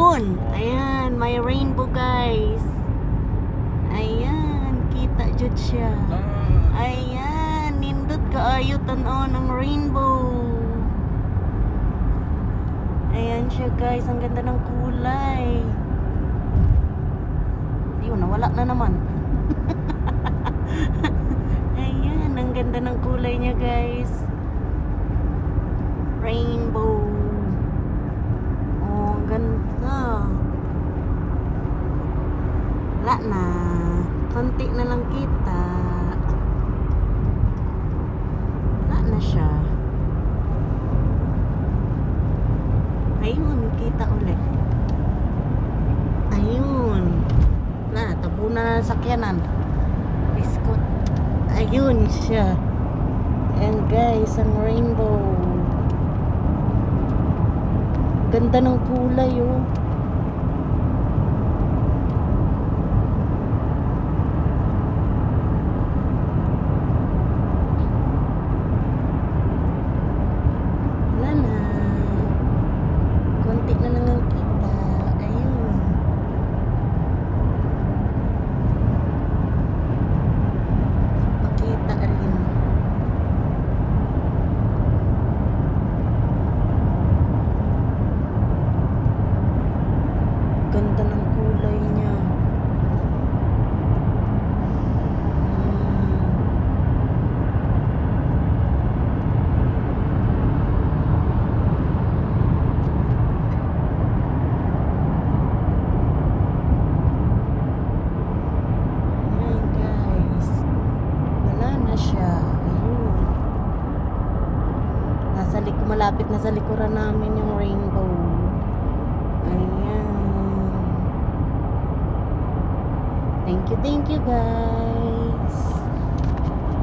Ayun. Ayan. May rainbow guys. Ayan. Kita jud siya. Ayan. Nindot kaayo tanaw ng rainbow. Ayan siya guys. Ang ganda ng kulay. Ayun. Nawala na naman. Ayan. Ang ganda ng kulay niya guys. Rainbow. Oh, ang ganda. Wala na. Konti na lang kita. Wala na siya. Ayun, kita ulit. Ayun. Na, tabunan na ng sakyanan. Biskot. Ayun siya. And guys, ang rainbow. Ganda ng kulay oh. Wala na. Konti na lang ang kita. Ayun. Pakita rin. Ganda ng kulay niya. Mm. Lik malapit na sa likuran namin yung rainbow. Thank you, thank you guys.